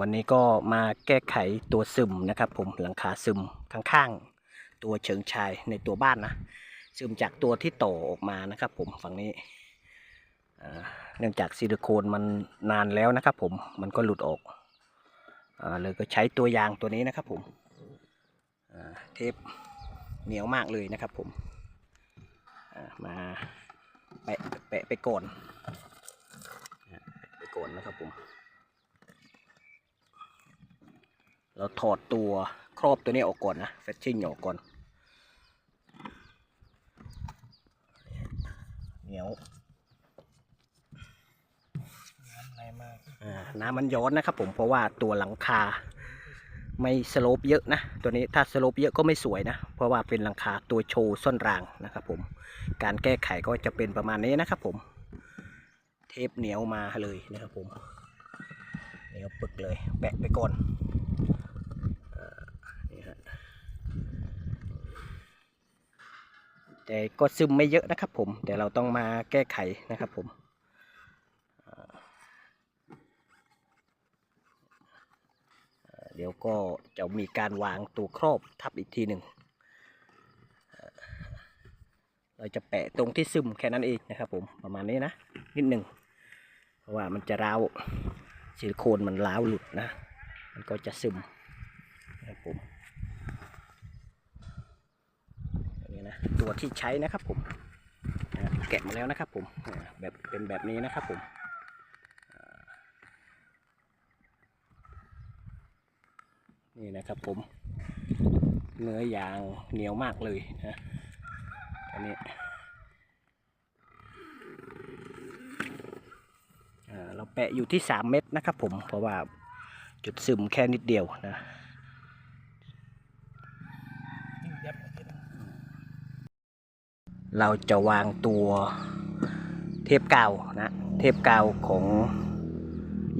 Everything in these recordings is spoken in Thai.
วันนี้ก็มาแก้ไขตัวซึมนะครับผมหลังคาซึมข้างๆ ตัวเชิงชายในตัวบ้านนะซึมจากตัวที่ต่อออกมานะครับผมฝั่งนี้เนื่องจากซิลิโคนมันนานแล้วนะครับผมมันก็หลุดออกอเลยก็ใช้ตัวยางตัวนี้นะครับผมเทปเหนียวมากเลยนะครับผมมาแปะแปะไปก่อนอ่าแปะไปก่อนนะครับผม เราถอดตัวครอบตัวนี้ออกก่อนนะเฟชชิ่งออกก่อนเหนียวน้ำไหลมากน้ำมันย้อนนะครับผมเพราะว่าตัวหลังคาไม่สโลปเยอะนะตัวนี้ถ้าสโลปเยอะก็ไม่สวยนะ เพราะว่าเป็นหลังคาตัวโชว์ส้นรางนะครับผมการแก้ไขก็จะเป็นประมาณนี้นะครับผมเทปเหนียวมาเลยนะครับผมเหนียวปึกเลยแปะไปก่อนอ่านี่ฮะ แต่ก็ซึมไม่เยอะนะครับผมแต่เราต้องมาแก้ไขนะครับผมเดี๋ยวก็จะมีการวางตัวครอบทับอีกทีหนึ่งเราจะแปะตรงที่ซึมแค่นั้นเองนะครับผมประมาณนี้นะนิดหนึ่งเพราะว่ามันจะร้าวซิลิโคนมันร้าวหลุดนะ มันก็จะซึมนะครับผมอย่าง นะตัวที่ใช้นะครับผมแกะมาแล้วนะครับผมแบบเป็นแบบนี้นะครับผมนี่นะครับผมเนื้อยางเหนียวมากเลยนะอันนี้เราแปะอยู่ที่ 3 เม็ดนะครับผมเพราะว่าจุดซึมแค่นิดเดียวนะ ยิ่งยับกว่าที่นั่น เราจะวางตัวเทปกาวนะเทปกาวของ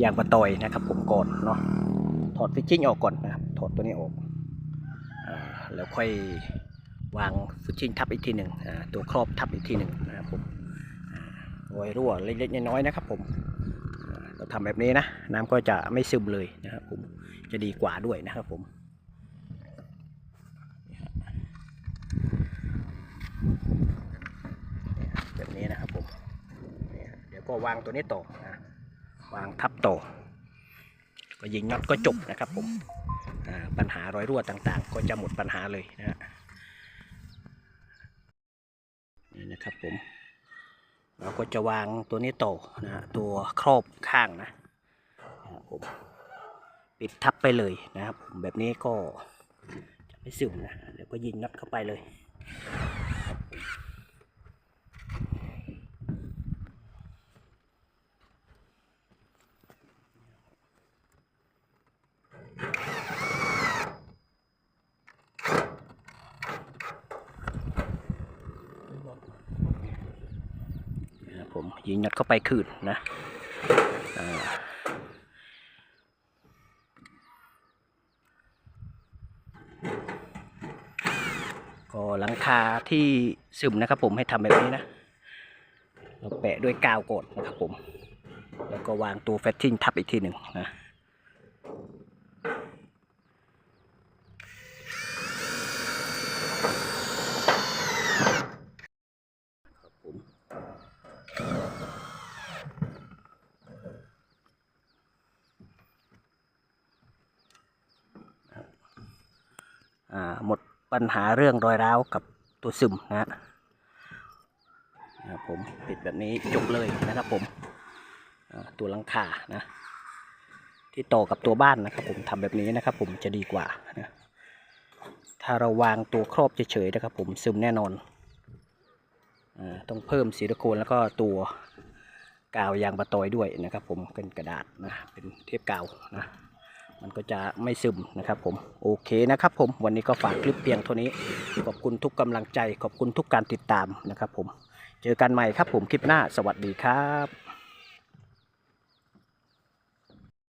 ยางประตอยนะครับ ผมก่อนเนาะถอดฟิชชิ่งออกก่อนนะครับถอดตัวนี้ออกอแล้วค่อยวางฟิชชิ่งทับอีกทีหนึ่งตัวครอบทับอีกทีหนึ่งนะครับผมอ่าโอยรั่วเล็กๆน้อยๆนะครับ ผมเราทำแบบนี้นะน้ำก็จะไม่ซึมเลยนะครับผมจะดีกว่าด้วยนะครับผมนะ แบบนี้นะครับผมเดี๋ยวก็วางตัวนี้ต่อนะวางทับต่อก็ยิงน็อตก็จบนะครับผมอ่าปัญหารอยรั่วต่างๆ ก็จะหมดปัญหาเลยนะฮะนี่นะครับผม เราก็จะวางตัวนี้ต่อนะฮะตัวครอบข้างนะนะครับผมปิดทับไปเลยนะครับผมแบบนี้ก็จะไม่ซึมนะเดี๋ยวก็ยิงน็อตเข้าไปเลย ผม ยิงยัดเข้าไปคืนนะก็หลังคาที่ซึมนะครับผมให้ทำแบบนี้นะ เราแปะด้วยกาวก่อนนะครับผม แล้วก็วางตัวแฟตติ้งทับอีกทีหนึ่งนะ ครับผมอ่า หมดปัญหาเรื่องรอยร้าวกับตัวซึมนะฮะนะครับผมปิดแบบนี้จบเลยนะครับผมตัวหลังคานะที่ต่อกับตัวบ้านนะครับ ผมทำแบบนี้นะครับ ผมจะดีกว่านะถ้าเราวางตัวครอบเฉยๆนะครับ ผมซึมแน่นอนอต้องเพิ่มซิลิโคนแล้วก็ตัวกาวยางปะตอยด้วยนะครับ ผมเป็นกระดาษนะเป็นเทปกาวนะ มันก็จะไม่ซึมนะครับผมโอเคนะครับผมวันนี้ก็ฝากคลิปเพียงเท่านี้ ขอบคุณทุกกำลังใจ ขอบคุณทุกการติดตามนะครับผมเจอกันใหม่ครับผมคลิปหน้าสวัสดีครับ